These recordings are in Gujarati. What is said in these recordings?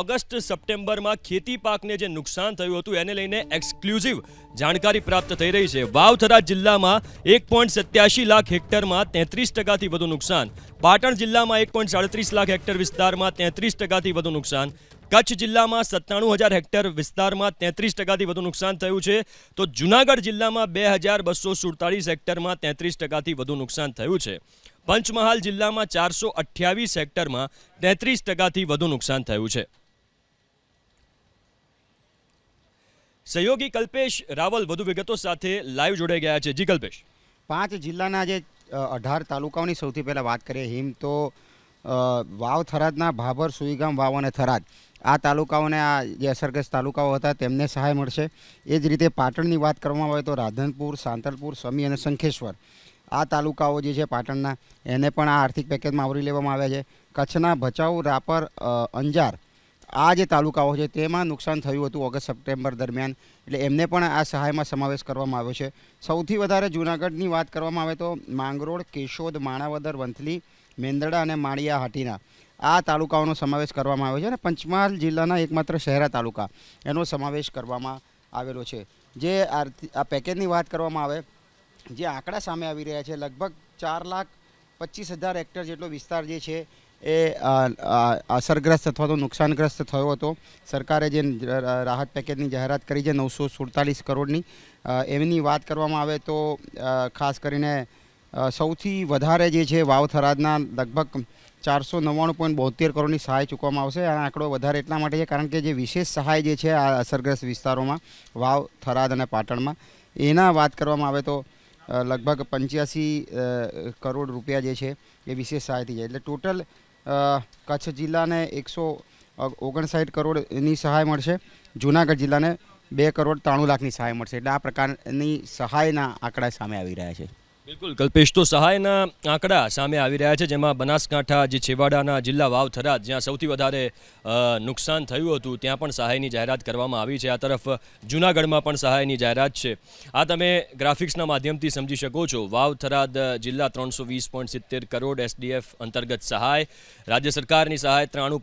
ઓગસ્ટ સપ્ટેમ્બરમાં ખેતી પાકને જે નુકસાન થયું હતું એને લઈને એક્સક્લુઝિવ જાણકારી પ્રાપ્ત થઈ રહી છે. વાવથરા જિલ્લામાં એક પોઈન્ટ સત્યાસી લાખ હેક્ટરમાં તેત્રીસ ટકાથી વધુ નુકસાન. પાટણ જિલ્લામાં એક પોઈન્ટ સાડત્રીસ લાખ હેક્ટર વિસ્તારમાં તેત્રીસ ટકાથી વધુ નુકસાન. કચ્છ જિલ્લામાં સત્તાણું હજાર હેક્ટર વિસ્તારમાં તેત્રીસ ટકાથી વધુ નુકસાન થયું છે. તો જુનાગઢ જિલ્લામાં બે હજાર બસો સુડતાલીસ હેક્ટરમાં તેત્રીસ ટકાથી વધુ નુકસાન થયું છે. પંચમહાલ જિલ્લામાં ચારસો અઠ્યાવીસ હેક્ટરમાં તેત્રીસ ટકાથી વધુ નુકસાન થયું છે. સહયોગી કલ્પેશ રાવલ વધુ વિગતો સાથે લાઈવ જોડાઈ ગયા છે. જી કલ્પેશ. પાંચ જિલ્લાના જે અઢાર તાલુકાઓની સૌથી પહેલાં વાત કરીએ, હિમ તો વાવ થરાદના ભાભર, સુઈગામ વાવ અને થરાદ. આ તાલુકાઓને આ જે અસરગ્રસ્ત તાલુકાઓ હતા તેમને સહાય મળશે. એ જ રીતે પાટણની વાત કરવામાં આવે તો રાધનપુર, સાંતલપુર, સમી અને શંખેશ્વર. આ તાલુકાઓ જે છે પાટણના, એને પણ આ આર્થિક પેકેજમાં આવરી લેવામાં આવ્યા છે. કચ્છના ભચાઉ, રાપર અંજાર આ જે તાલુકાઓ છે, તેમાં નુકસાન થયું હતું ઓગસ્ટ, સપ્ટેમ્બર દરમિયાન. એટલે એમને પણ આ સહાયમાં સમાવેશ કરવામાં આવ્યો છે. સૌથી વધારે જૂનાગઢની વાત કરવામાં આવે તો માંગરોળ, કેશોદ, માણાવદર, વંથલી, મેંદડા અને માળિયા હાટીના. આ તાલુકાઓનો સમાવેશ કરવામાં આવ્યો છે અને પંચમહાલ જિલ્લાના એકમાત્ર શહેરા તાલુકા. એનો સમાવેશ કરવામાં આવેલો છે. જે આ પેકેજની વાત કરવામાં આવે, જે આંકડા સામે આવી રહ્યા છે, લગભગ ચાર લાખ પચીસ હજાર હેક્ટર જેટલો વિસ્તાર જે છે એ અસરગ્રસ્ત અથવા તો નુકસાનગ્રસ્ત થયો હતો. સરકારે જે રાહત પેકેજની જાહેરાત કરી છે, નવસો સુડતાલીસ કરોડની એમની વાત કરવામાં આવે તો ખાસ કરીને સૌથી વધારે જે છે વાવ થરાદના લગભગ ચારસો નવ્વાણું પોઈન્ટ બોતેર કરોડની સહાય ચૂકવામાં આવશે. આ આંકડો વધારે એટલા માટે છે કારણ કે જે વિશેષ સહાય જે છે આ અસરગ્રસ્ત વિસ્તારોમાં, વાવ, થરાદ અને પાટણમાં, એના વાત કરવામાં આવે તો લગભગ પંચ્યાસી કરોડ રૂપિયા જે છે એ વિશેષ સહાયથી જાય. એટલે ટોટલ કચ્છ જિલ્લાને એકસો ઓગણસાઠ કરોડની સહાય મળશે. જુનાગઢ જિલ્લાને બે કરોડ ત્રાણું લાખની સહાય મળશે. એટલે આ પ્રકારની સહાયના આંકડા સામે આવી રહ્યા છે. બિલકુલ, કલ્પેશ, તો સહાયના આંકડા સામે આવી રહ્યા છે, જેમાં બનાસકાંઠા, જે છેવાડાના જિલ્લા વાવ થરાદ, જ્યાં સૌથી વધારે નુકસાન થયું હતું, ત્યાં પણ સહાયની જાહેરાત કરવામાં આવી છે. આ તરફ જૂનાગઢમાં પણ સહાયની જાહેરાત છે. આ તમે ગ્રાફિક્સના માધ્યમથી સમજી શકો છો. વાવ થરાદ જિલ્લા ત્રણસો કરોડ એસડીએફ અંતર્ગત સહાય. રાજ્ય સરકારની સહાય ત્રાણું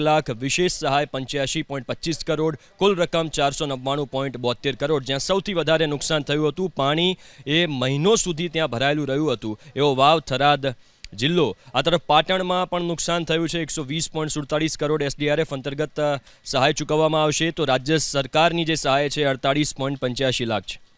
લાખ, વિશેષ સહાય પંચ્યાસી કરોડ, કુલ રકમ ચારસો કરોડ. જ્યાં સૌથી વધારે નુકસાન થયું હતું પાણી એ મહિનો સુધી ત્યાં ભરાયેલું રહ્યું હતું. એવો વાવ થરાદ જિલ્લો. આ તરફ પાટણમાં પણ નુકસાન થયું છે. એકસો વીસ પોઈન્ટ સુડતાલીસ કરોડ એસડીઆરએફ અંતર્ગત સહાય ચૂકવવામાં આવશે. તો રાજ્ય સરકારની જે સહાય છે અડતાલીસ પોઈન્ટ પંચ્યાસી લાખ છે.